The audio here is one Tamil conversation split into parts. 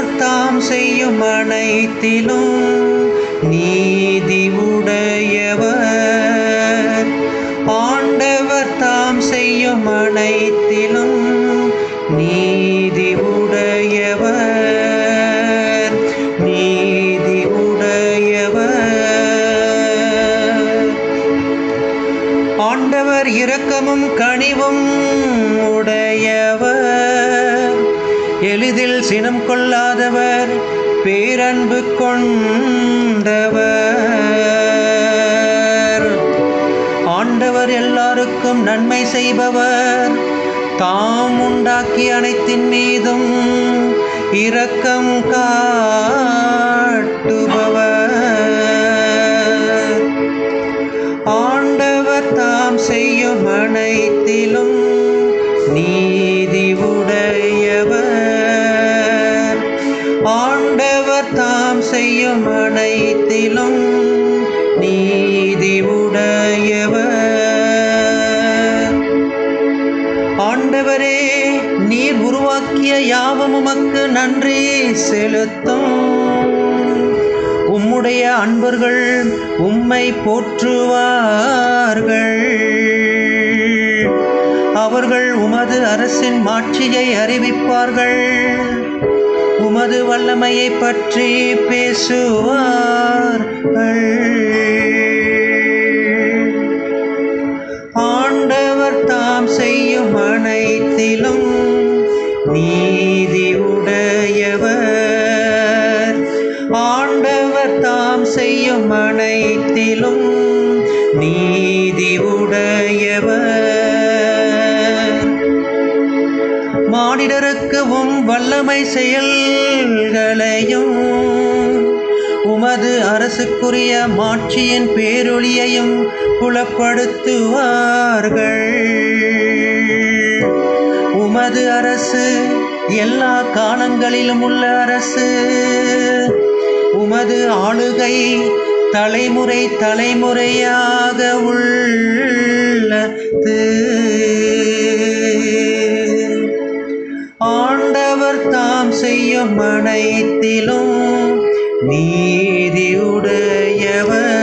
ஆண்டவர் தாம் செய்யும் அனைத்திலும் நீதி உடையவர் ஆண்டவர் தாம் செய்யும் அனைத்திலும் நீதி உடையவர் நீதி உடையவர் ஆண்டவர் இரக்கமும் கனிவும் உடையவர். எளிதில் சினம் கொள்ளாதவர் பேரன்பு கொண்டவர். ஆண்டவர் எல்லாருக்கும் நன்மை செய்பவர். தாம் உண்டாக்கி அனைத்தின் மீதும் இரக்கம் காட்டுபவர். ஆண்டவர் தாம் செய்யும் அனைத்திலும் நீ செய்யும் அனைத்திலும் நீதி உடையவர் ஆண்டவரே நீர் உருவாக்கிய யாவும் உமக்கு நன்றி செலுத்தும். உம்முடைய அன்பர்கள் உம்மை போற்றுவார்கள். அவர்கள் உமது அரசின் மாட்சியை அறிவிப்பார்கள். உமது வல்லமையை பற்றி பேசுவார்கள் ஆண்டவர் தாம் செய்யும் அனைத்திலும் நீதி உடையவர் ஆண்டவர் தாம் செய்யும் அனைத்திலும் நீதி உடையவர் மானிடருக்கு உம் வல்லமை செயல்களையும் உமது அரசுக்குரிய மாட்சியின் பேரொளியையும் புலப்படுத்துவார்கள். உமது அரசு எல்லா காலங்களிலும் உள்ள அரசு. உமது ஆளுகை தலைமுறை தலைமுறையாக உள்ளது. அவர் தாம் செய்யும் அனைத்திலும் நீதி உடையவர்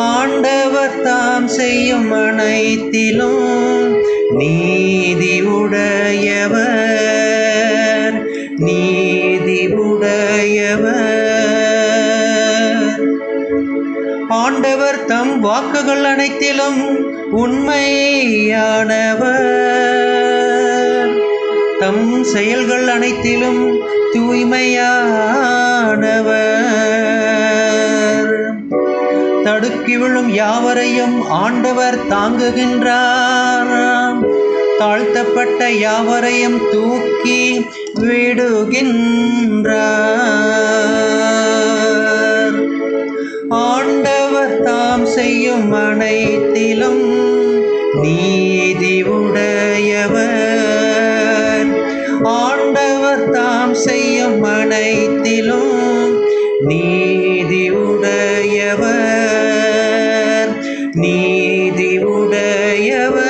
ஆண்டவர் தாம் செய்யும் அனைத்திலும் நீதி உடையவர் நீதி ஆண்டவர் தம் வாக்குகள் அனைத்திலும் உண்மையானவர். உன் செயல்கள் அனைத்திலும் தூய்மையானவர். தடுக்கி விழும் யாவரையும் ஆண்டவர் தாங்குகின்றார். தாழ்த்தப்பட்ட யாவரையும் தூக்கி விடுகின்றார். ஆண்டவர் தாம் செய்யும் அனைத்திலும் நீதி உடையவர். உலகம் அனைத்திலும் நீதி உடையவர் நீதி உடையவர்.